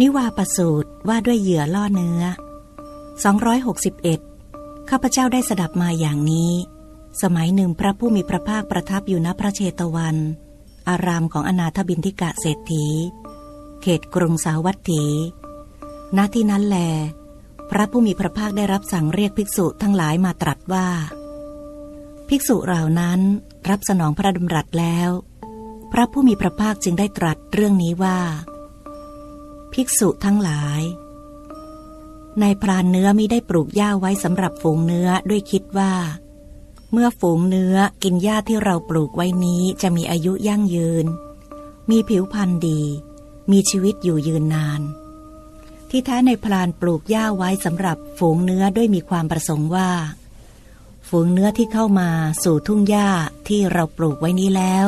นิวาประสูตรว่าด้วยเหยื่อล่อเนื้อ 261 ข้าพเจ้าได้สดับมาอย่างนี้ สมัยหนึ่งพระผู้มีพระภาคประทับอยู่ณพระเชตวัน อารามของอนาถบินทิกะเศรษฐี เขตกรุงสาวัตถี ณที่นั้นแล พระผู้มีพระภาคได้รับสั่งเรียกภิกษุทั้งหลายมาตรัสว่า ภิกษุเหล่านั้นรับสนองพระดำรัสแล้ว พระผู้มีพระภาคจึงได้ตรัสเรื่องนี้ว่า ภิกษุทั้งหลายนายพรานเนื้อมิได้ปลูกหญ้าไว้สำหรับฝูงเนื้อด้วยคิดว่า เมื่อฝูงเนื้อกินหญ้าที่เราปลูกไว้นี้จะมีอายุยั่งยืน มีผิวพรรณดี มีชีวิตอยู่ยืนนาน ที่แท้ในพรานปลูกหญ้าไว้สำหรับฝูงเนื้อด้วยมีความประสงค์ว่า ฝูงเนื้อที่เข้ามาสู่ทุ่งหญ้าที่เราปลูกไว้นี้แล้ว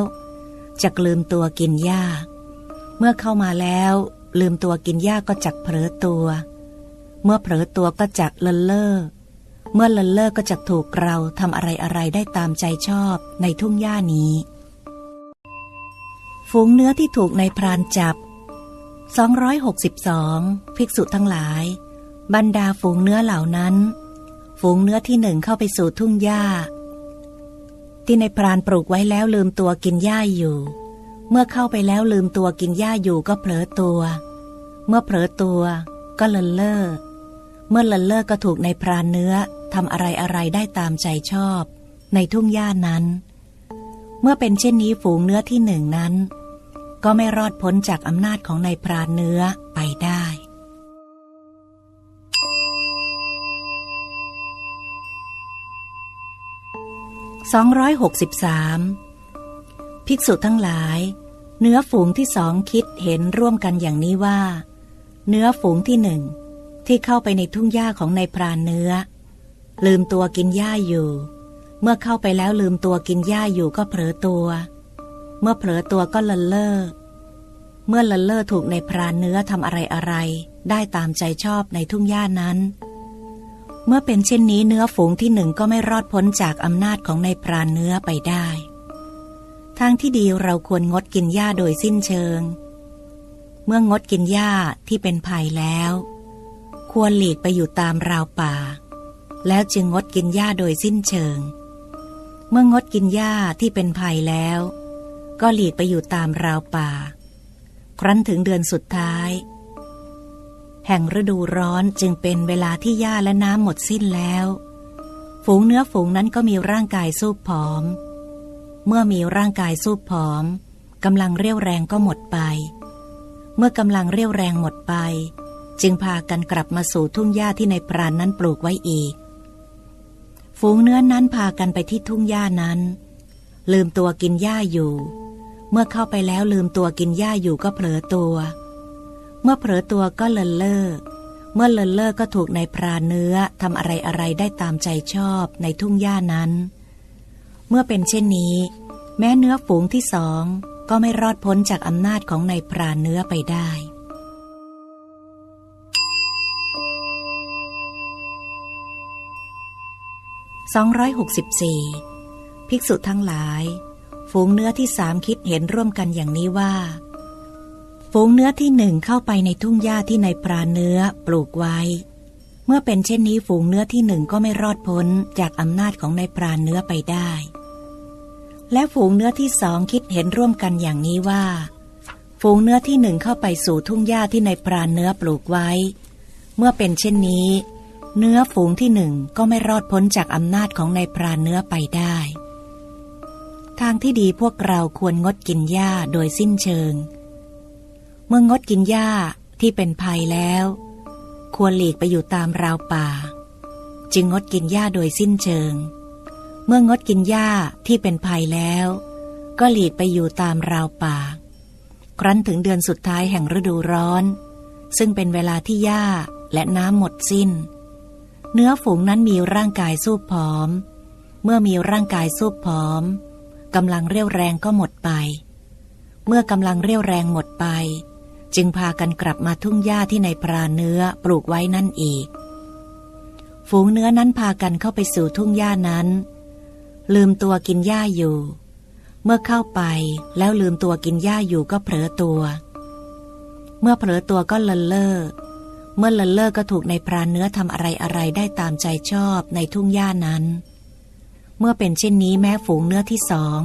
จะลืมตัวกินหญ้า เมื่อเข้ามาแล้ว ลืมตัวกินหญ้าก็จักเผลอตัว เมื่อเผลอตัวก็จักเลินเล่อเมื่อเลินเล่อก็จะถูกเราทำอะไรอะไรได้ตามใจชอบในทุ่งหญ้านี้ ฝูงเนื้อที่ถูกในพรานจับ 262 ภิกษุทั้งหลาย บรรดาฝูงเนื้อเหล่านั้น ฝูงเนื้อที่หนึ่งเข้าไปสู่ทุ่งหญ้า ที่ในพรานปลูกไว้แล้วลืมตัวกินหญ้าอยู่ เมื่อเข้าไปแล้วลืมตัวกินหญ้าอยู่ก็เผลอตัว เมื่อเผลอตัวก็เลินเล่อ เมื่อเลินเล่อก็ถูกในพรานเนื้อทำอะไรอะไรได้ตามใจชอบ ในทุ่งหญ้านั้น เมื่อเป็นเช่นนี้ฝูงเนื้อที่หนึ่งนั้น ก็ไม่รอดพ้นจากอำนาจของในพรานเนื้อไปได้263 ภิกษุทั้งหลาย เนื้อฝูงที่สองคิดเห็นร่วมกันอย่างนี้ว่า เนื้อฝูงที่หนึ่งที่เข้าไปในทุ่งหญ้าของในพรานเนื้อ ลืมตัวกินหญ้าอยู่ เมื่อเข้าไปแล้วลืมตัวกินหญ้าอยู่ก็เผลอตัว เมื่อเผลอตัวก็เลินเล่อเมื่อเลินเล่อถูกในพรานเนื้อทำอะไรอะไร ได้ตามใจชอบในทุ่งหญ้านั้น เมื่อเป็นเช่นนี้เนื้อฝูงที่หนึ่งก็ไม่รอดพ้นจากอำนาจของในพรานเนื้อไปได้ ทางที่ดีเราควรงดกินหญ้าโดยสิ้นเชิง เมื่องดกินหญ้าที่เป็นภัยแล้ว ควรหลีกไปอยู่ตามราวป่า แล้วจึงงดกินหญ้าโดยสิ้นเชิง เมื่องดกินหญ้าที่เป็นภัยแล้ว ก็หลีกไปอยู่ตามราวป่า ครั้นถึงเดือนสุดท้าย แห่งฤดูร้อนจึงเป็นเวลาที่หญ้าและน้ำหมดสิ้นแล้ว ฝูงเนื้อฝูงนั้นก็มีร่างกายสูบผอม เมื่อมีร่างกายสูบผอมกำลังเรี่ยวแรงก็หมดไป เมื่อกำลังเรี่ยวแรงหมดไป จึงพากันกลับมาสู่ทุ่งหญ้าที่ในพรานนั้นปลูกไว้อีก ฝูงเนื้อนั้นพากันไปที่ทุ่งหญ้านั้น ลืมตัวกินหญ้าอยู่ เมื่อเข้าไปแล้วลืมตัวกินหญ้าอยู่ก็เผลอตัว เมื่อเผลอตัวก็เลินเล่อเมื่อเลินเล่อก็ถูกในพรานเนื้อทำอะไรอะไรได้ตามใจชอบในทุ่งหญ้านั้น เมื่อเป็นเช่นนี้ แม้เนื้อฝูงที่สองก็ไม่รอดพ้นจากอำนาจของในพรานเนื้อไปได้ 264 ภิกษุทั้งหลาย ฝูงเนื้อที่สามคิดเห็นร่วมกันอย่างนี้ว่า ฝูงเนื้อที่หนึ่งเข้าไปในทุ่งหญ้าที่ในปรานเนื้อปลูกไว้ เมื่อเป็นเช่นนี้ฝูงเนื้อที่หนึ่งก็ไม่รอดพ้นจากอำนาจของในปรานเนื้อไปได้ และฝูงเนื้อที่สองคิดเห็นร่วมกันอย่างนี้ว่า ฝูงเนื้อที่หนึ่งเข้าไปสู่ทุ่งหญ้าที่ในปรานเนื้อปลูกไว้ เมื่อเป็นเช่นนี้ เนื้อฝูงที่หนึ่งก็ไม่รอดพ้นจากอำนาจของในปรานเนื้อไปได้ ทางที่ดีพวกเราควรงดกินหญ้าโดยสิ้นเชิง เมื่องดกินหญ้าที่เป็นภัยแล้ว ควรหลีกไปอยู่ตามราวป่า จึงงดกินหญ้าโดยสิ้นเชิง มื่องดกินหญ้าที่เป็นภัยแล้ว ก็หลีกไปอยู่ตามราวป่า ครั้นถึงเดือนสุดท้ายแห่งฤดูร้อน ซึ่งเป็นเวลาที่หญ้าและน้ำหมดสิ้น เนื้อฝูงนั้นมีร่างกายสูบผอม เมื่อมีร่างกายสูบผอมกำลังเรี่ยวแรงก็หมดไป เมื่อกำลังเรี่ยวแรงหมดไป จึงพากันกลับมาทุ่งหญ้าที่ในปราเนื้อปลูกไว้นั่นอีก ฝูงเนื้อนั้นพากันเข้าไปสู่ทุ่งหญ้านั้น ลืมตัวกินหญ้าอยู่ เมื่อเข้าไปแล้วลืมตัวกินหญ้าอยู่ก็เผลอตัว เมื่อเผลอตัวก็เลินเล่อเมื่อเลินเล่อก็ถูกในพรานเนื้อทำอะไรอะไรได้ตามใจชอบในทุ่งหญ้านั้น เมื่อเป็นเช่นนี้แม้ฝูงเนื้อที่สอง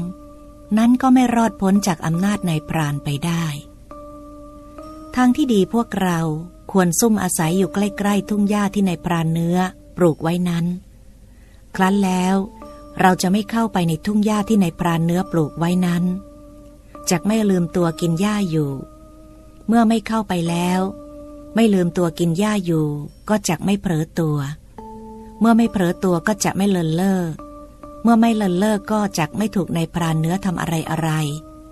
นั้นก็ไม่รอดพ้นจากอำนาจในพรานไปได้ทางที่ดีพวกเราควรซุ่มอาศัยอยู่ใกล้ ๆ ทุ่งหญ้าที่ในพรานเนื้อปลูกไว้นั้น ครั้นแล้ว เราจะไม่เข้าไปในทุ่งหญ้าที่ในพรานเนื้อปลูกไว้นั้นจะไม่ลืมตัวกินหญ้าอยู่ เมื่อไม่เข้าไปแล้ว ไม่ลืมตัวกินหญ้าอยู่ ก็จะไม่เผลอตัว เมื่อไม่เผลอตัวก็จะไม่เลินเล่อเมื่อไม่เลินเล่อก็จะไม่ถูกในพรานเนื้อทำอะไรอะไร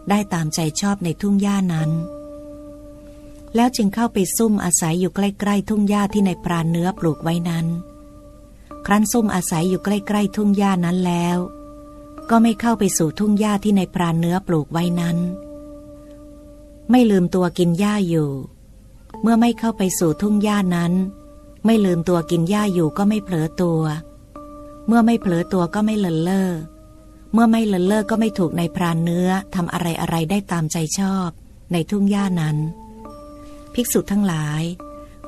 ได้ตามใจชอบในทุ่งหญ้านั้น แล้วจึงเข้าไปซุ่มอาศัยอยู่ใกล้ ๆ ทุ่งหญ้าที่ในพรานเนื้อปลูกไว้นั้น ครั้นซุ่มอาศัยอยู่ใกล้ ๆ ทุ่งหญ้านั้นแล้ว ก็ไม่เข้าไปสู่ทุ่งหญ้าที่ในพรานเนื้อปลูกไว้นั้น ไม่ลืมตัวกินหญ้าอยู่ เมื่อไม่เข้าไปสู่ทุ่งหญ้านั้น ไม่ลืมตัวกินหญ้าอยู่ก็ไม่เผลอตัว เมื่อไม่เผลอตัวก็ไม่เลินเล่อเมื่อไม่เลินเล่อก็ไม่ถูกในพรานเนื้อทำอะไรอะไรได้ตามใจชอบในทุ่งหญ้านั้น ภิกษุทั้งหลาย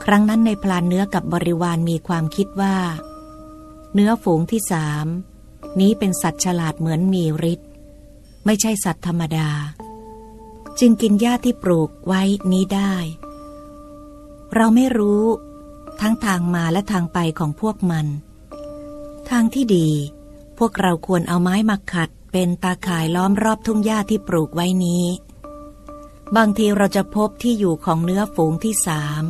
ครั้งนั้นในพลานเนื้อกับบริวารมีความคิดว่า เนื้อฝูงที่สามนี้เป็นสัตว์ฉลาดเหมือนมีฤทธิ์ไม่ใช่สัตว์ธรรมดา จึงกินหญ้าที่ปลูกไว้นี้ได้ เราไม่รู้ ทั้งทางมาและทางไปของพวกมัน ทางที่ดี พวกเราควรเอาไม้มาขัด เป็นตาข่ายล้อมรอบทุ่งหญ้าที่ปลูกไว้นี้ บางทีเราจะพบที่อยู่ของเนื้อฝูงที่สาม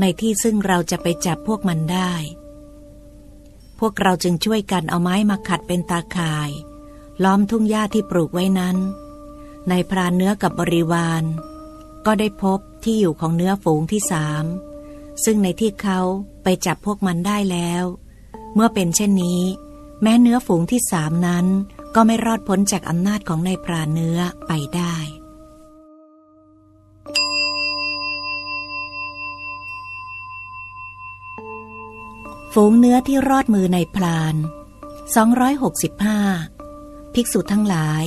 ในที่ซึ่งเราจะไปจับพวกมันได้ พวกเราจึงช่วยกันเอาไม้มาขัดเป็นตาข่าย ล้อมทุ่งหญ้าที่ปลูกไว้นั้น ในพรานเนื้อกับบริวาร ก็ได้พบที่อยู่ของเนื้อฝูงที่สามซึ่งในที่เขาไปจับพวกมันได้แล้ว เมื่อเป็นเช่นนี้ แม้เนื้อฝูงที่สามนั้น ก็ไม่รอดพ้นจากอำนาจของในพรานเนื้อไปได้ ฝูงเนื้อที่รอดมือในพลาน 265 ภิกษุทั้งหลาย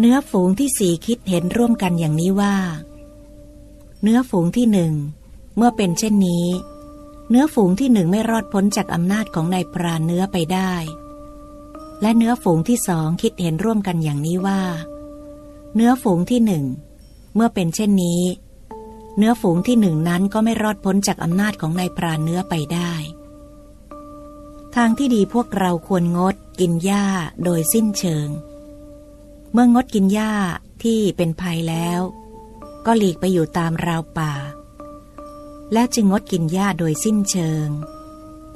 เนื้อฝูงที่สี่คิดเห็นร่วมกันอย่างนี้ว่า เนื้อฝูงที่หนึ่ง เมื่อเป็นเช่นนี้ เนื้อฝูงที่หนึ่งไม่รอดพ้นจากอำนาจของนายพรานเนื้อไปได้ และเนื้อฝูงที่สองคิดเห็นร่วมกันอย่างนี้ว่า เนื้อฝูงที่หนึ่ง เมื่อเป็นเช่นนี้ เนื้อฝูงที่หนึ่งนั้นก็ไม่รอดพ้นจากอำนาจของนายพรานเนื้อไปได้ ทางที่ดีพวกเราควรงดกินหญ้าโดยสิ้นเชิง เมื่องดกินหญ้าที่เป็นภัยแล้ว ก็หลีกไปอยู่ตามราวป่า แล้วจึงงดกินหญ้าโดยสิ้นเชิง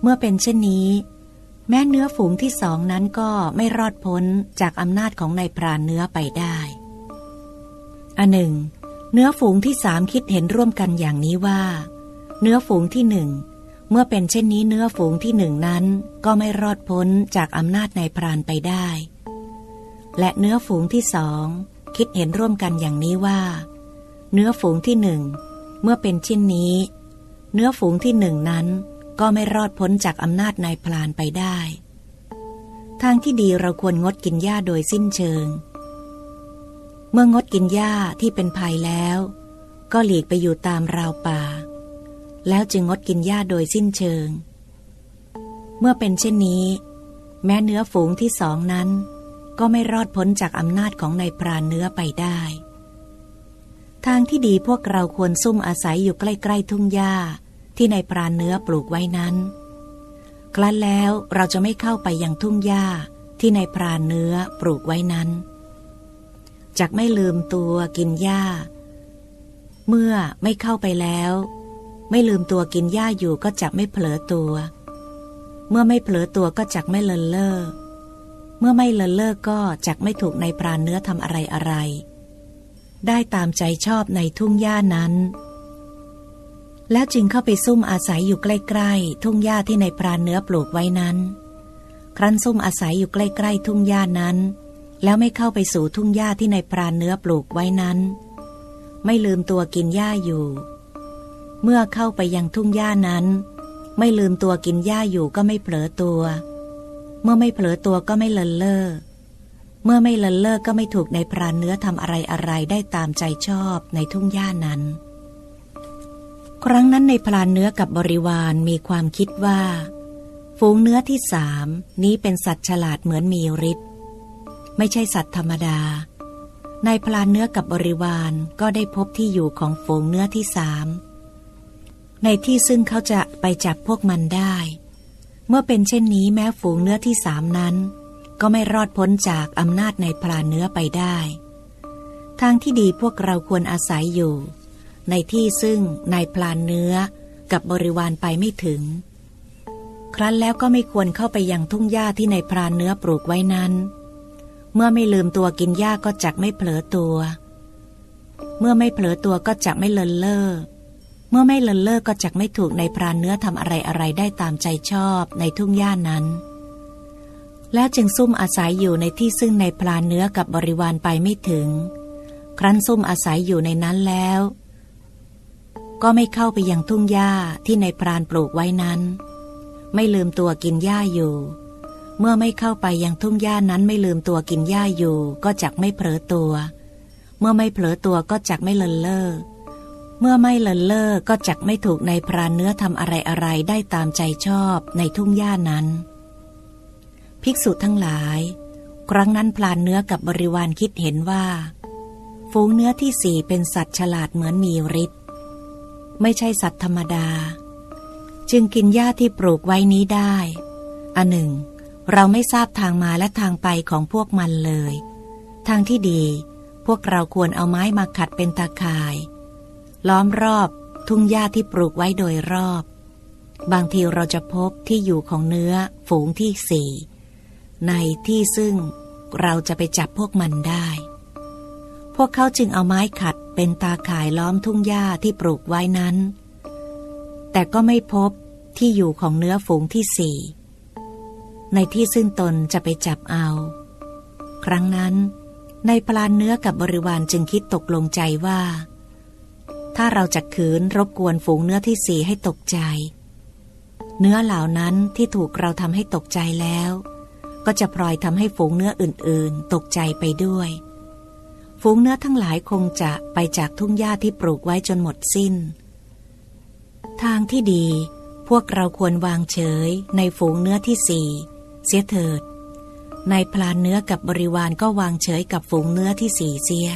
เมื่อเป็นเช่นนี้ แม้เนื้อฝูงที่สองนั้นก็ไม่รอดพ้นจากอำนาจของนายพรานเนื้อไปได้อันหนึ่ง เนื้อฝูงที่สามคิดเห็นร่วมกันอย่างนี้ว่า เนื้อฝูงที่หนึ่ง เมื่อเป็นเช่นนี้เนื้อฝูงที่หนึ่งนั้นก็ไม่รอดพ้นจากอำนาจนายพรานไปได้ และเนื้อฝูงที่สองคิดเห็นร่วมกันอย่างนี้ว่า เนื้อฝูงที่หนึ่งเมื่อเป็นเช่นนี้ เนื้อฝูงที่หนึ่งนั้นก็ไม่รอดพ้นจากอำนาจนายพรานไปได้ ทางที่ดีเราควรงดกินหญ้าโดยสิ้นเชิง เมื่องดกินหญ้าที่เป็นภัยแล้ว ก็หลีกไปอยู่ตามราวป่า แล้วจึงงดกินหญ้าโดยสิ้นเชิง เมื่อเป็นเช่นนี้ แม้เนื้อฝูงที่สองนั้น ก็ไม่รอดพ้นจากอำนาจของนายพรานเนื้อไปได้ ทางที่ดีพวกเราควรซุ่มอาศัยอยู่ใกล้ๆทุ่งหญ้าที่นายพรานเนื้อปลูกไว้นั้น ครั้นแล้วเราจะไม่เข้าไปยังทุ่งหญ้าที่นายพรานเนื้อปลูกไว้นั้นจากไม่ลืมตัวกินหญ้า เมื่อไม่เข้าไปแล้ว ไม่ลืมตัวกินหญ้าอยู่ก็จะไม่เผลอตัว เมื่อไม่เผลอตัวก็จักไม่เลินเล่อ เมื่อไม่เลินเล่อก็จักไม่ถูกในพรานเนื้อทำอะไรอะไร ได้ตามใจชอบในทุ่งหญ้านั้น แล้วจึงเข้าไปซุ่มอาศัยอยู่ใกล้ๆ ทุ่งหญ้าที่ในพรานเนื้อปลูกไว้นั้น ครั้นซุ่มอาศัยอยู่ใกล้ๆทุ่งหญ้านั้น แล้วไม่เข้าไปสู่ทุ่งหญ้าที่ในพรานเนื้อปลูกไว้นั้น ไม่ลืมตัวกินหญ้าอยู่ เมื่อเข้าไปยังทุ่งหญ้านั้น ไม่ลืมตัวกินหญ้าอยู่ก็ไม่เผลอตัว เมื่อไม่เผลอตัวก็ไม่เลินเล่อเมื่อไม่เลินเล่อก็ไม่ถูกในพรานเนื้อทำอะไรอะไรได้ตามใจชอบในทุ่งหญ้านั้น ครั้งนั้นในพลานเนื้อกับบริวารมีความคิดว่า ฝูงเนื้อที่สามนี้เป็นสัตว์ฉลาดเหมือนมีฤทธิ์ไม่ใช่สัตว์ธรรมดาในพลานเนื้อกับบริวารก็ได้พบที่อยู่ของฝูงเนื้อที่สาม ในที่ซึ่งเขาจะไปจับพวกมันได้ เมื่อเป็นเช่นนี้แม้ฝูงเนื้อที่สามนั้น ก็ไม่รอดพ้นจากอำนาจในพลานเนื้อไปได้ ทางที่ดีพวกเราควรอาศัยอยู่ ในที่ซึ่งนายพลานเนื้อกับบริวารไปไม่ถึง ครั้นแล้วก็ไม่ควรเข้าไปยังทุ่งหญ้าที่นายพรานเนื้อปลูกไว้นั้น เมื่อไม่ลืมตัวกินหญ้าก็จักไม่เผลอตัว เมื่อไม่เผลอตัวก็จักไม่เลินเล่อ เมื่อไม่เลินเล่อก็จักไม่ถูกในพรานเนื้อทำอะไรอะไรได้ตามใจชอบในทุ่งหญ้านั้น แล้วจึงซุ่มอาศัยอยู่ในที่ซึ่งในพรานเนื้อกับบริวารไปไม่ถึง ครั้นซุ่มอาศัยอยู่ในนั้นแล้ว ก็ไม่เข้าไปยังทุ่งหญ้าที่ในพรานปลูกไว้นั้น ไม่ลืมตัวกินหญ้าอยู่ เมื่อไม่เข้าไปยังทุ่งหญ้านั้นไม่ลืมตัวกินหญ้าอยู่ ก็จักไม่เผลอตัว เมื่อไม่เผลอตัวก็จักไม่เลินเล่อ เมื่อไม่เลินเล่อก็จักไม่ถูกในพรานเนื้อทำอะไรอะไรได้ตามใจชอบในทุ่งหญ้านั้น ภิกษุทั้งหลาย ครั้งนั้นพลานเนื้อกับบริวารคิดเห็นว่า ฝูงเนื้อที่สี่เป็นสัตว์ฉลาดเหมือนมีฤทธิ์ไม่ใช่สัตว์ธรรมดา จึงกินหญ้าที่ปลูกไว้นี้ได้อันหนึ่ง เราไม่ทราบทางมาและทางไปของพวกมันเลย ทางที่ดี พวกเราควรเอาไม้มาขัดเป็นตาข่าย ล้อมรอบทุ่งหญ้าที่ปลูกไว้โดยรอบ บางทีเราจะพบที่อยู่ของเนื้อฝูงที่สี่ในที่ซึ่งเราจะไปจับพวกมันได้ พวกเขาจึงเอาไม้ขัดเป็นตาข่ายล้อมทุ่งหญ้าที่ปลูกไว้นั้น แต่ก็ไม่พบที่อยู่ของเนื้อฝูงที่สี่ในที่ซึ่งตนจะไปจับเอา ครั้งนั้น ในพลานเนื้อกับบริวารจึงคิดตกลงใจว่า ถ้าเราจะขืนรบกวนฝูงเนื้อที่สี่ให้ตกใจ เนื้อเหล่านั้นที่ถูกเราทำให้ตกใจแล้ว ก็จะพลอยทำให้ฝูงเนื้ออื่นๆ ตกใจไปด้วย ฝูงเนื้อทั้งหลายคงจะไปจากทุ่งหญ้าที่ปลูกไว้จนหมดสิ้น ทางที่ดีพวกเราควรวางเฉยในฝูงเนื้อที่สี่เสียเถิดในพลานเนื้อกับบริวารก็วางเฉยกับฝูงเนื้อที่สี่เสีย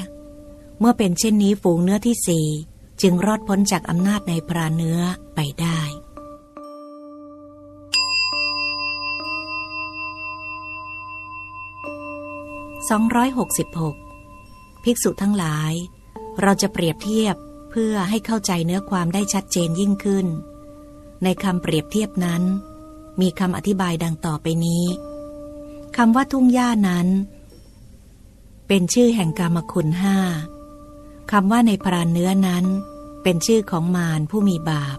เมื่อเป็นเช่นนี้ฝูงเนื้อที่สี่ จึงรอดพ้นจากอำนาจในพรานเนื้อไปได้ 266 ภิกษุทั้งหลาย เราจะเปรียบเทียบเพื่อให้เข้าใจเนื้อความได้ชัดเจนยิ่งขึ้น ในคำเปรียบเทียบนั้น มีคำอธิบายดังต่อไปนี้คำว่าทุ่งหญ้านั้น เป็นชื่อแห่งกรรมคุณห้าคำว่าในพรานเนื้อนั้น เป็นชื่อของมารผู้มีบาป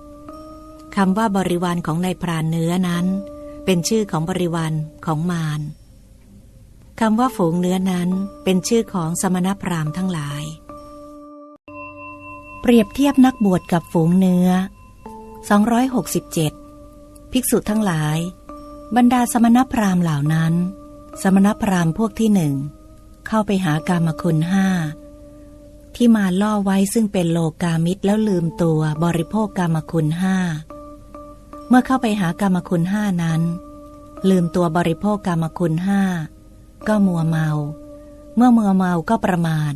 คำว่าบริวารของในพรานเนื้อนั้น เป็นชื่อของบริวารของมารคำว่าฝูงเนื้อนั้นเป็นชื่อของสมณพราหมณ์ทั้งหลาย เปรียบเทียบนักบวชกับฝูงเนื้อ 267 ภิกษุทั้งหลาย บรรดาสมณพราหมณ์เหล่านั้น สมณพราหมณ์พวกที่หนึ่งเข้าไปหากามคุณห้า ที่มาล่อไว้ซึ่งเป็นโลกามิตรแล้วลืมตัวบริโภคกามคุณห้า เมื่อเข้าไปหากามคุณห้านั้น ลืมตัวบริโภคกามคุณห้าก็มัวเมา เมื่อมัวเมาก็ประมาท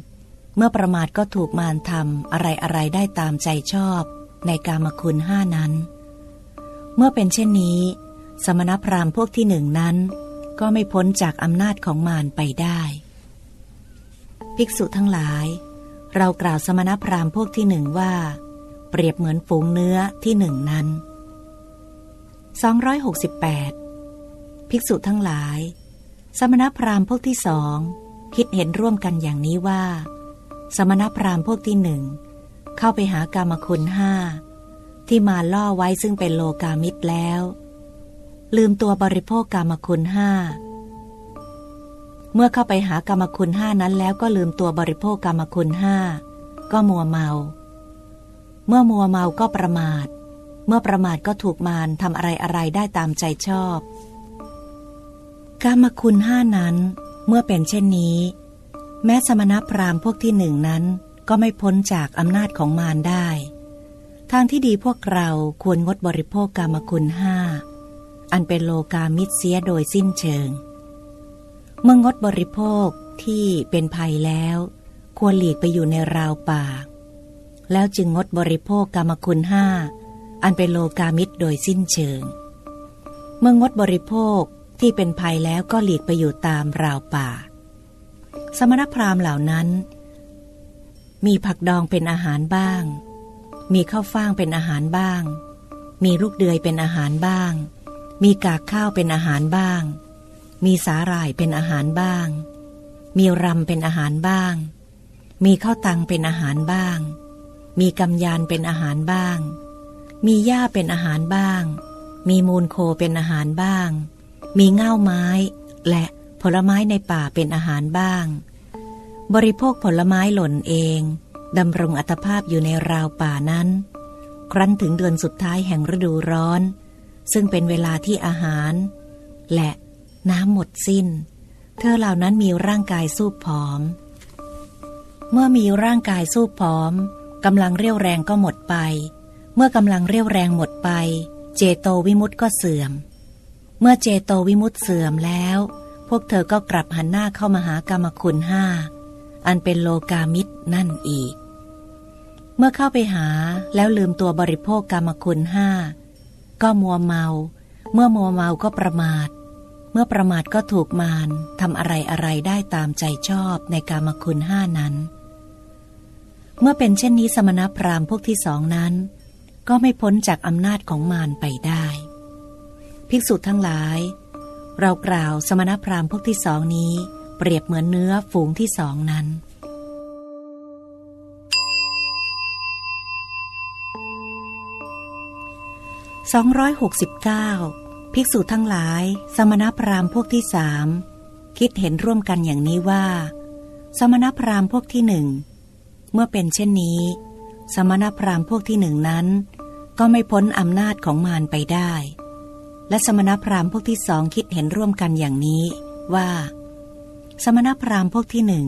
เมื่อประมาทก็ถูกมารทำอะไรอะไรได้ตามใจชอบในกามคุณห้านั้น เมื่อเป็นเช่นนี้ สมณพราหมณ์พวกที่หนึ่งนั้น ก็ไม่พ้นจากอำนาจของมารไปได้ ภิกษุทั้งหลาย เรากล่าวสมณพราหมณ์พวกที่หนึ่งว่า เปรียบเหมือนฝูงเนื้อที่หนึ่งนั้น 268 ภิกษุทั้งหลาย สมณพราหมณ์พวกที่สองคิดเห็นร่วมกันอย่างนี้ว่า สมณพราหมณ์พวกที่หนึ่งเข้าไปหากามคุณห้าที่มาล่อไว้ซึ่งเป็นโลกามิตรแล้ว ลืมตัวบริโภคกามคุณห้า เมื่อเข้าไปหากามคุณห้านั้นแล้วก็ลืมตัวบริโภคกามคุณห้าก็มัวเมา เมื่อมัวเมาก็ประมาท เมื่อประมาทก็ถูกมารทำอะไรอะไรได้ตามใจชอบกามคุณห้านั้น เมื่อเป็นเช่นนี้ แม้สมณพราหมณ์พวกที่หนึ่งนั้นก็ไม่พ้นจากอำนาจของมารได้ ทางที่ดีพวกเราควรงดบริโภคกามคุณห้าอันเป็นโลกามิตรเสียโดยสิ้นเชิง เมื่องดบริโภคที่เป็นภัยแล้ว ควรหลีกไปอยู่ในราวป่า แล้วจึงงดบริโภคกามคุณห้าอันเป็นโลกามิตรโดยสิ้นเชิง เมื่องดบริโภคที่เป็นภัยแล้วก็หลีกไปอยู่ตามราวป่า สมณพราหมณ์เหล่านั้น มีผักดองเป็นอาหารบ้าง มีข้าวฟ่างเป็นอาหารบ้าง มีลูกเดือยเป็นอาหารบ้าง มีกากข้าวเป็นอาหารบ้าง มีสาหร่ายเป็นอาหารบ้าง มีรำเป็นอาหารบ้าง มีข้าวตังเป็นอาหารบ้าง มีกำยานเป็นอาหารบ้าง มีหญ้าเป็นอาหารบ้าง มีมูลโคเป็นอาหารบ้าง มีเง่าไม้ และผลไม้ในป่าเป็นอาหารบ้าง บริโภคผลไม้หล่นเองดำรงอัตภาพอยู่ในราวป่านั้น ครั้นถึงเดือนสุดท้ายแห่งฤดูร้อน ซึ่งเป็นเวลาที่อาหาร และ น้ำหมดสิ้น เธอเหล่านั้นมีร่างกายสู้ผอม เมื่อมีร่างกายสู้ผอมกำลังเรี่ยวแรงก็หมดไป เมื่อกำลังเรี่ยวแรงหมดไป เจโตวิมุตต์ก็เสื่อม เมื่อเจโตวิมุตต์เสื่อมแล้ว พวกเธอก็กลับหันหน้าเข้ามาหากรรมคุณห้าอันเป็นโลกามิตรนั่นอีก เมื่อเข้าไปหาแล้วลืมตัวบริโภคกรรมคุณห้าก็มัวเมา เมื่อมัวเมาก็ประมาท มื่อประมาทก็ถูกมารทำอะไรอะไรได้ตามใจชอบในกรรมคุณห้านั้น เมื่อเป็นเช่นนี้สมณพราหมณ์พวกที่สองนั้น ก็ไม่พ้นจากอำนาจของมารไปได้ ภิกษุทั้งหลาย เรากล่าวสมณพราหมณ์พวกที่สองนี้ เปรียบเหมือนเนื้อฝูงที่สองนั้น269 ภิกษุทั้งหลาย สมณพราหมณ์พวกที่สามคิดเห็นร่วมกันอย่างนี้ว่า สมณพราหมณ์พวกที่หนึ่งเมื่อเป็นเช่นนี้ สมณพราหมณ์พวกที่หนึ่งนั้น ก็ไม่พ้นอำนาจของมารไปได้ และสมณพราหมณ์พวกที่สองคิดเห็นร่วมกันอย่างนี้ว่า สมณพราหมณ์พวกที่หนึ่ง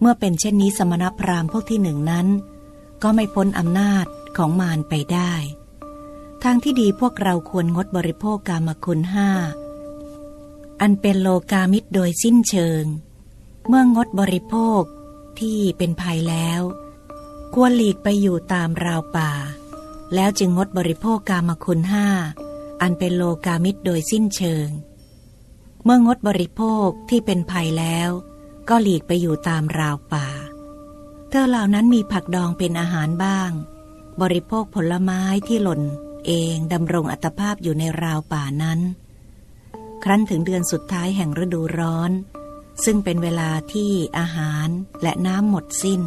เมื่อเป็นเช่นนี้สมณพราหมณ์พวกที่หนึ่งนั้น ก็ไม่พ้นอำนาจของมารไปได้ ทางที่ดีพวกเราควรงดบริโภคกามคุณห้า อันเป็นโลกามิตรโดยสิ้นเชิง เมื่องดบริโภคที่เป็นภัยแล้ว ควรหลีกไปอยู่ตามราวป่า แล้วจึงงดบริโภคกามคุณห้า อันเป็นโลกามิตรโดยสิ้นเชิง เมื่องดบริโภคที่เป็นภัยแล้ว ก็หลีกไปอยู่ตามราวป่า เธอเหล่านั้นมีผักดองเป็นอาหารบ้าง บริโภคผลไม้ที่หล่น เองดำรงอัตภาพอยู่ในราวป่านั้น ครั้นถึงเดือนสุดท้ายแห่งฤดูร้อน ซึ่งเป็นเวลาที่อาหารและน้ำหมดสิ้น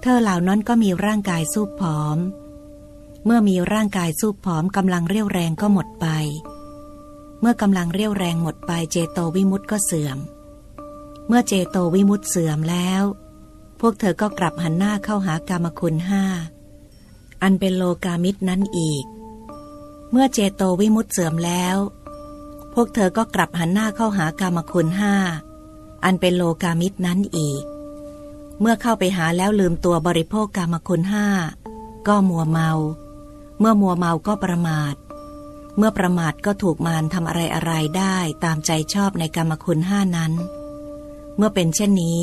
เธอเหล่านั้นก็มีร่างกายสู้ผอม เมื่อมีร่างกายสู้ผอมกำลังเรี่ยวแรงก็หมดไป เมื่อกำลังเรี่ยวแรงหมดไปเจโตวิมุตต์ก็เสื่อม เมื่อเจโตวิมุตต์เสื่อมแล้ว พวกเธอก็กลับหันหน้าเข้าหากรรมคุณห้า อันเป็นโลกามิตรนั้นอีก เมื่อเจโตวิมุตเสื่อมแล้ว พวกเธอก็กลับหันหน้าเข้าหากรรมคุณห้า อันเป็นโลกามิตรนั้นอีก เมื่อเข้าไปหาแล้วลืมตัวบริโภคกรรมคุณห้า ก็มัวเมา เมื่อมัวเมาก็ประมาท เมื่อประมาทก็ถูกมารทำอะไรอะไรได้ตามใจชอบในกรรมคุณห้านั้น เมื่อเป็นเช่นนี้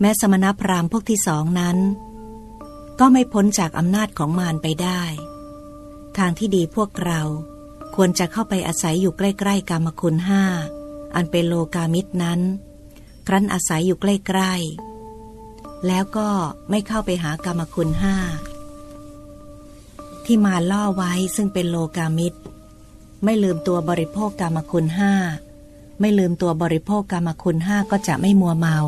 แม้สมณพราหมณ์พวกที่สองนั้น ก็ไม่พ้นจากอำนาจของมารไปได้ ทางที่ดีพวกเราควรจะเข้าไปอาศัยอยู่ใกล้ ๆกรรมคุณห้าอันเป็นโลกามิตรนั้น ครั้นอาศัยอยู่ใกล้ ๆ แล้วก็ไม่เข้าไปหากรรมคุณห้าที่มาล่อไว้ซึ่งเป็นโลกามิตร ไม่ลืมตัวบริโภคกรรมคุณห้าไม่ลืมตัวบริโภคกรรมคุณห้าก็จะไม่มัวเมา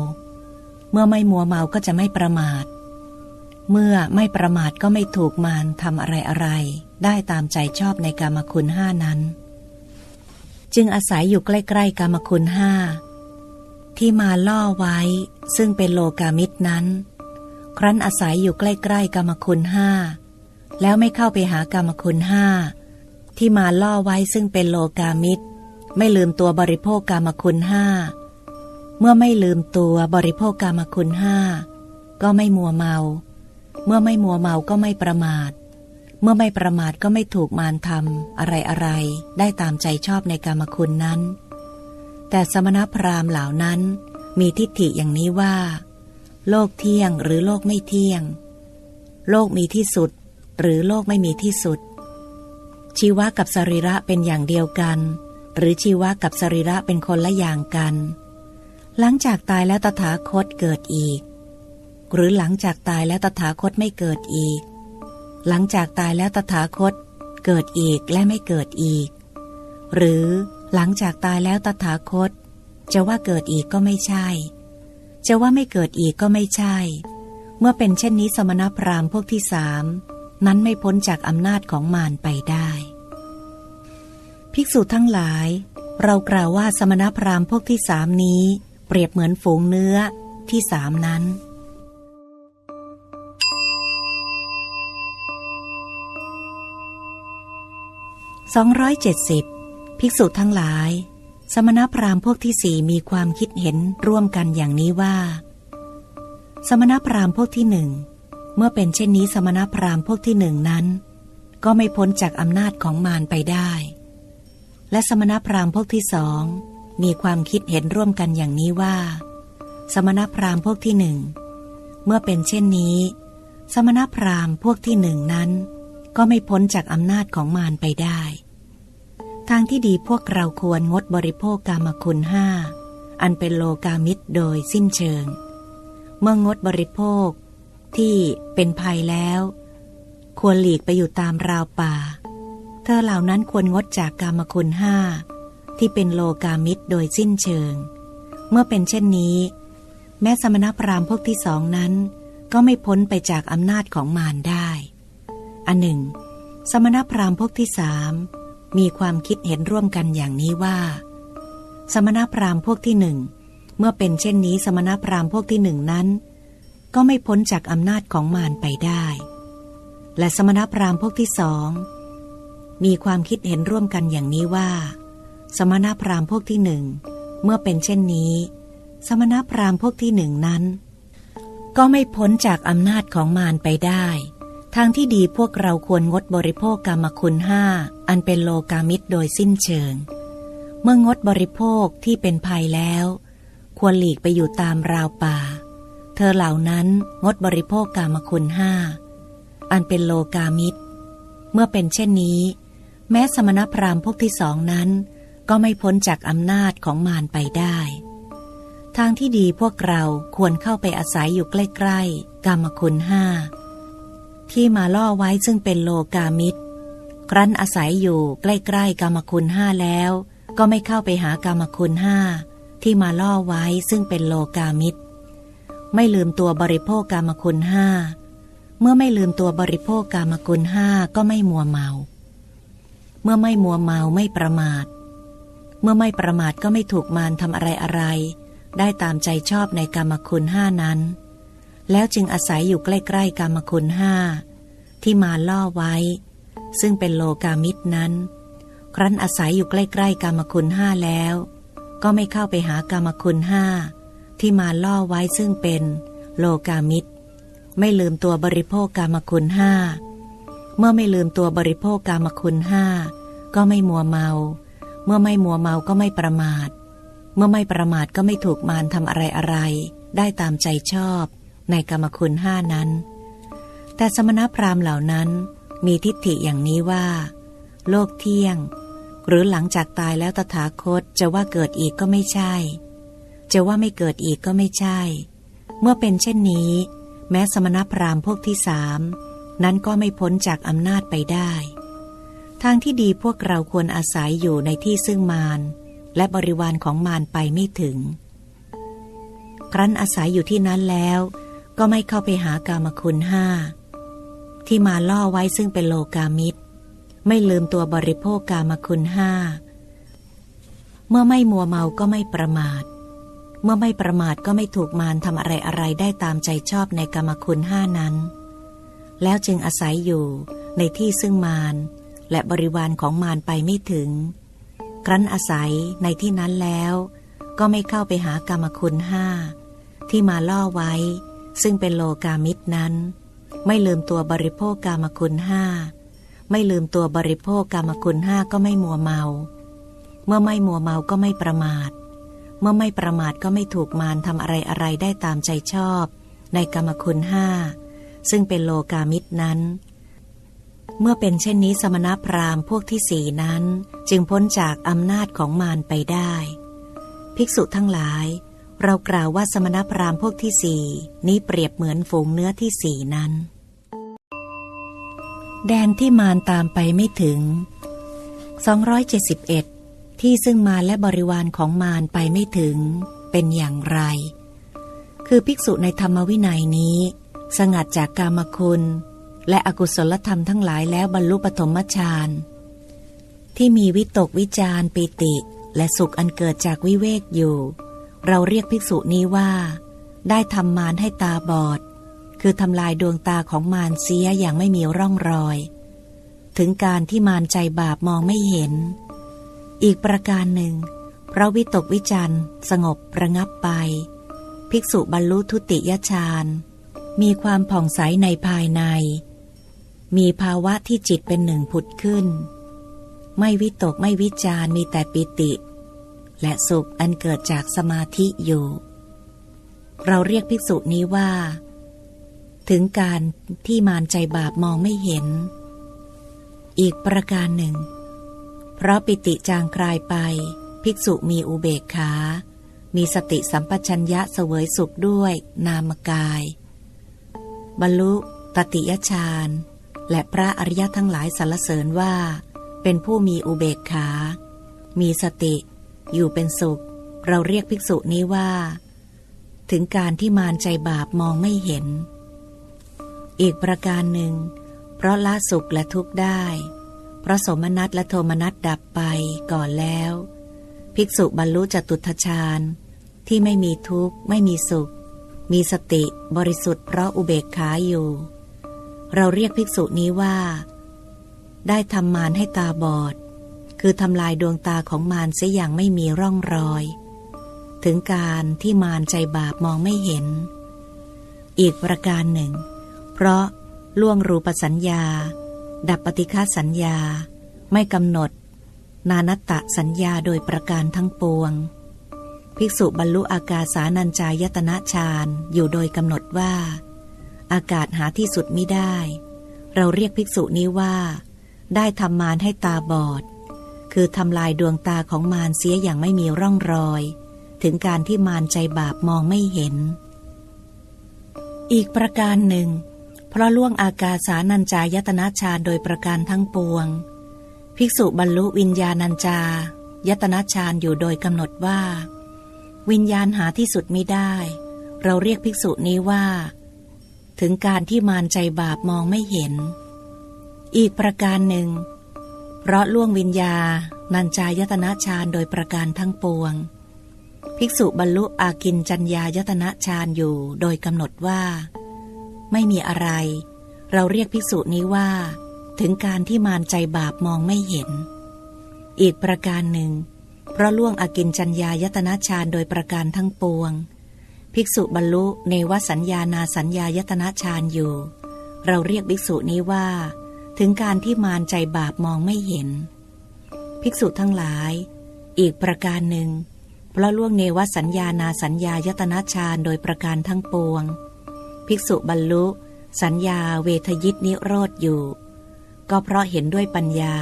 เมื่อไม่มัวเมาก็จะไม่ประมาท เมื่อไม่ประมาทก็ไม่ถูกมารทำอะไรอะไร ได้ตามใจชอบในกรรมคุณห้านั้น จึงอาศัยอยู่ใกล้ๆกรรมคุณห้าที่มาล่อไว้ ซึ่งเป็นโลกามิตรนั้น ครั้นอาศัยอยู่ใกล้ๆกรรมคุณห้าแล้วไม่เข้าไปหากรรมคุณห้าที่มาล่อไว้ซึ่งเป็นโลกามิตร ไม่ลืมตัวบริโภคกรรมคุณห้าเมื่อไม่ลืมตัวบริโภคกรรมคุณห้าก็ไม่มัวเมา เมื่อไม่มัวเมาก็ไม่ประมาท เมื่อไม่ประมาทก็ไม่ถูกมารทำอะไรอะไรได้ตามใจชอบในกรรมคุณนั้น แต่สมณพราหมณ์เหล่านั้น มีทิฏฐิอย่างนี้ว่า โลกเที่ยงหรือโลกไม่เที่ยง โลกมีที่สุด หรือโลกไม่มีที่สุด ชีวะกับสรีระเป็นอย่างเดียวกัน หรือชีวะกับสรีระเป็นคนละอย่างกัน หลังจากตายแล้วตถาคตเกิดอีก หรือหลังจากตายแล้วตถาคตไม่เกิดอีก หลังจากตายแล้วตถาคต เกิดอีกและไม่เกิดอีก หรือหลังจากตายแล้วตถาคต จะว่าเกิดอีกก็ไม่ใช่ จะว่าไม่เกิดอีกก็ไม่ใช่ เมื่อเป็นเช่นนี้สมณพราหมณ์พวกที่สามนั้นไม่พ้นจากอำนาจของมารไปได้ ภิกษุทั้งหลาย เรากล่าวว่าสมณพราหมณ์พวกที่สามนี้ เปรียบเหมือนฝูงเนื้อที่สามนั้น 270 ภิกษุทั้งหลาย สมณพราหมณ์พวกที่สี่มีความคิดเห็นร่วมกันอย่างนี้ว่า สมณพราหมณ์พวกที่หนึ่งเมื่อเป็นเช่นนี้สมณพราหมณ์พวกที่หนึ่งนั้น ก็ไม่พ้นจากอำนาจของมารไปได้ และสมณพราหมณ์พวกที่สองมีความคิดเห็นร่วมกันอย่างนี้ว่า สมณพราหมณ์พวกที่หนึ่งเมื่อเป็นเช่นนี้ สมณพราหมณ์พวกที่หนึ่งนั้น ก็ไม่พ้นจากอำนาจของมารไปได้ ทางที่ดีพวกเราควรงดบริโภคกามคุณห้าอันเป็นโลกามิตรโดยสิ้นเชิง เมื่องดบริโภคที่เป็นภัยแล้ว ควรหลีกไปอยู่ตามราวป่า เธอเหล่านั้นควรงดจากกามคุณห้าที่เป็นโลกามิตรโดยสิ้นเชิง เมื่อเป็นเช่นนี้ แม้สมณพราหมณ์พวกที่สองนั้น ก็ไม่พ้นไปจากอำนาจของมารได้ อันหนึ่ง สมณพราหมณ์พวกที่สามมีความคิดเห็นร่วมกันอย่างนี้ว่า สมณพราหมณ์พวกที่หนึ่งเมื่อเป็นเช่นนี้สมณพราหมณ์พวกที่หนึ่งนั้น ก็ไม่พ้นจากอำนาจของมารไปได้ และสมณพราหมณ์พวกที่สองมีความคิดเห็นร่วมกันอย่างนี้ว่า สมณพราหมณ์พวกที่หนึ่งเมื่อเป็นเช่นนี้ สมณพราหมณ์พวกที่หนึ่งนั้น ก็ไม่พ้นจากอำนาจของมารไปได้ ทางที่ดีพวกเราควรงดบริโภคกรรมคุณห้าอันเป็นโลกามิตรโดยสิ้นเชิง เมื่องดบริโภคที่เป็นภัยแล้ว ควรหลีกไปอยู่ตามราวป่า เธอเหล่านั้นงดบริโภคกรรมคุณห้าอันเป็นโลกามิตร เมื่อเป็นเช่นนี้ แม้สมณพราหมณ์พวกที่สองนั้น ก็ไม่พ้นจากอำนาจของมารไปได้ ทางที่ดีพวกเราควรเข้าไปอาศัยอยู่ใกล้ ๆ กรรมคุณห้า ที่มาล่อไว้ซึ่งเป็นโลกามิตรครั้นอาศัยอยู่ใกล้ๆกรรมคุณห้าแล้ว ก็ไม่เข้าไปหากรรมคุณห้าที่มาล่อไว้ซึ่งเป็นโลกามิตร ไม่ลืมตัวบริโภคกรรมคุณห้าเมื่อไม่ลืมตัวบริโภคกรรมคุณห้าก็ไม่มัวเมา เมื่อไม่มัวเมาไม่ประมาท เมื่อไม่ประมาทก็ไม่ถูกมารทำอะไรอะไร ได้ตามใจชอบในกรรมคุณห้านั้น แล้วจึงอาศัยอยู่ใกล้ๆกรรมคุณห้าที่มาล่อไว้ ซึ่งเป็นโลกามิตรนั้น ครั้นอาศัยอยู่ใกล้ๆกรรมคุณห้าแล้ว ก็ไม่เข้าไปหากรรมคุณห้าที่มาล่อไว้ซึ่งเป็นโลกามิตร ไม่ลืมตัวบริโภคกรรมคุณห้าเมื่อไม่ลืมตัวบริโภคกรรมคุณห้าก็ไม่มัวเมา เมื่อไม่มัวเมาก็ไม่ประมาท เมื่อไม่ประมาทก็ไม่ถูกมารทำอะไรอะไร ได้ตามใจชอบ ในกรรมคุณห้านั้น แต่สมณพราหมณ์เหล่านั้นมีทิฏฐิอย่างนี้ว่า โลกเที่ยง หรือหลังจากตายแล้วตถาคตจะว่าเกิดอีกก็ไม่ใช่ จะว่าไม่เกิดอีกก็ไม่ใช่ เมื่อเป็นเช่นนี้ แม้สมณพราหมณ์พวกที่สามนั้นก็ไม่พ้นจากอำนาจไปได้ ทางที่ดีพวกเราควรอาศัยอยู่ในที่ซึ่งมารและบริวารของมารไปไม่ถึง ครั้นอาศัยอยู่ที่นั้นแล้ว ก็ไม่เข้าไปหากามคุณห้าที่มาล่อไว้ซึ่งเป็นโลกามิตร ไม่ลืมตัวบริโภคกามคุณห้าเมื่อไม่มัวเมาก็ไม่ประมาท เมื่อไม่ประมาทก็ไม่ถูกมารทำอะไรอะไรได้ตามใจชอบในกรรมคุณห้านั้น แล้วจึงอาศัยอยู่ในที่ซึ่งมารและบริวารของมารไปไม่ถึง ครั้นอาศัยในที่นั้นแล้ว ก็ไม่เข้าไปหากรรมคุณห้าที่มาล่อไว้ ซึ่งเป็นโลกามิตรนั้น ไม่ลืมตัวบริโภคกรรมคุณห้าไม่ลืมตัวบริโภคกรรมคุณห้าก็ไม่มัวเมา เมื่อไม่มัวเมาก็ไม่ประมาท เมื่อไม่ประมาทก็ไม่ถูกมารทำอะไรอะไรได้ตามใจชอบ ในกรรมคุณห้าซึ่งเป็นโลกามิตรนั้น เมื่อเป็นเช่นนี้สมณพราหมณ์พวกที่สี่นั้น จึงพ้นจากอำนาจของมารไปได้ ภิกษุทั้งหลาย เรากล่าวว่าสมณพราหมณ์พวกที่สี่นี้เปรียบเหมือนฝูงเนื้อที่สี่นั้น แดนที่มารตามไปไม่ถึง 271 ที่ซึ่งมารและบริวารของมารไปไม่ถึง เป็นอย่างไร คือภิกษุในธรรมวินัยนี้ สงัดจากกามคุณ และอกุศลธรรมทั้งหลายแล้วบรรลุปฐมฌานที่มีวิตกวิจารปิติ และสุขอันเกิดจากวิเวกอยู่ เราเรียกภิกษุนี้ว่า ได้ทำมารให้ตาบอด คือทำลายดวงตาของมารเสียอย่างไม่มีร่องรอย ถึงการที่มารใจบาปมองไม่เห็น อีกประการหนึ่งพระวิตกวิจารสงบระงับไป ภิกษุบรรลุทุติยฌานมีความผ่องใสในภายใน มีภาวะที่จิตเป็นหนึ่งผุดขึ้น ไม่วิตกไม่วิจารมีแต่ปิติ และสุขอันเกิดจากสมาธิอยู่ เราเรียกภิกษุนี้ว่า ถึงการที่มารใจบาปมองไม่เห็น อีกประการหนึ่ง เพราะปิติจางคลายไป ภิกษุมีอุเบกขา มีสติสัมปชัญญะเสวยสุขด้วยนามกาย บรรลุตติยฌานและพระอริยทั้งหลายสรรเสริญว่า เป็นผู้มีอุเบกขา มีสติ อยู่เป็นสุข เราเรียกภิกษุนี้ว่า ถึงการที่มารใจบาปมองไม่เห็น อีกประการหนึ่ง เพราะละสุขและทุกข์ได้ เพราะสมนัตและโทมนัตดับไปก่อนแล้ว ภิกษุบรรลุจตุทชาญที่ไม่มีทุกข์ไม่มีสุข มีสติบริสุทธิ์เพราะอุเบกขาอยู่ เราเรียกภิกษุนี้ว่า ได้ทำมารให้ตาบอด คือทำลายดวงตาของมารเสียอย่างไม่มีร่องรอย ถึงการที่มารใจบาปมองไม่เห็น อีกประการหนึ่ง เพราะล่วงรูปสัญญา ดับปฏิฆาสัญญา ไม่กำหนด นานัตตะสัญญาโดยประการทั้งปวง ภิกษุบรรลุอากาสานัญจายตนะฌานอยู่โดยกำหนดว่า อากาศหาที่สุดไม่ได้ เราเรียกภิกษุนี้ว่า ได้ทำมารให้ตาบอด คือทำลายดวงตาของมารเสียอย่างไม่มีร่องรอย ถึงการที่มารใจบาปมองไม่เห็น อีกประการหนึ่ง เพราะล่วงอากาสานัญจายตนะฌานโดยประการทั้งปวง ภิกษุบรรลุวิญญาณัญจายตนะฌานอยู่โดยกำหนดว่า วิญญาณหาที่สุดไม่ได้ เราเรียกภิกษุนี้ว่า ถึงการที่มารใจบาปมองไม่เห็น อีกประการหนึ่ง เพราะล่วงวิญญา นัญจายตนะฌานโดยประการทั้งปวง ภิกษุบรรลุอากินจัญญายตนะฌานอยู่โดยกำหนดว่า ไม่มีอะไร เราเรียกภิกษุนี้ว่า ถึงการที่มารใจบาปมองไม่เห็น อีกประการหนึ่ง เพราะล่วงอากินจัญญายตนะฌานโดยประการทั้งปวง ภิกษุบรรลุเนวสัญญานาสัญญายตนะฌานอยู่ เราเรียกภิกษุนี้ว่า ถึงการที่มารใจบาปมองไม่เห็น ภิกษุทั้งหลาย อีกประการหนึ่ง เพราะล่วงเนวสัญญานาสัญญายตนะฌานโดยประการทั้งปวง ภิกษุบรรลุ สัญญาเวทยิตนิโรธอยู่ ก็เพราะเห็นด้วยปัญญา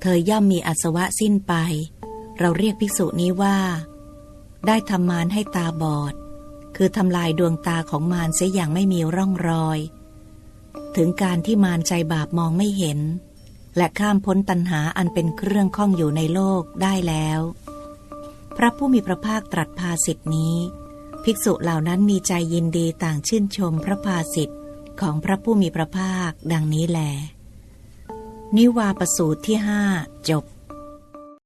เธอย่อมมีอาสวะสิ้นไป เราเรียกภิกษุนี้ว่า ได้ทำมารให้ตาบอด คือทำลายดวงตาของมารเสียอย่างไม่มีร่องรอย ถึงการที่มารใจบาปมองไม่เห็น และข้ามพ้นตัณหาอันเป็นเครื่องข้องอยู่ในโลกได้แล้ว พระผู้มีพระภาคตรัสภาสิทธินี้ ภิกษุเหล่านั้นมีใจยินดีต่างชื่นชมพระภาสิทธิ์ของพระผู้มีพระภาคดังนี้แล นิวาประสูตรที่ห้าจบ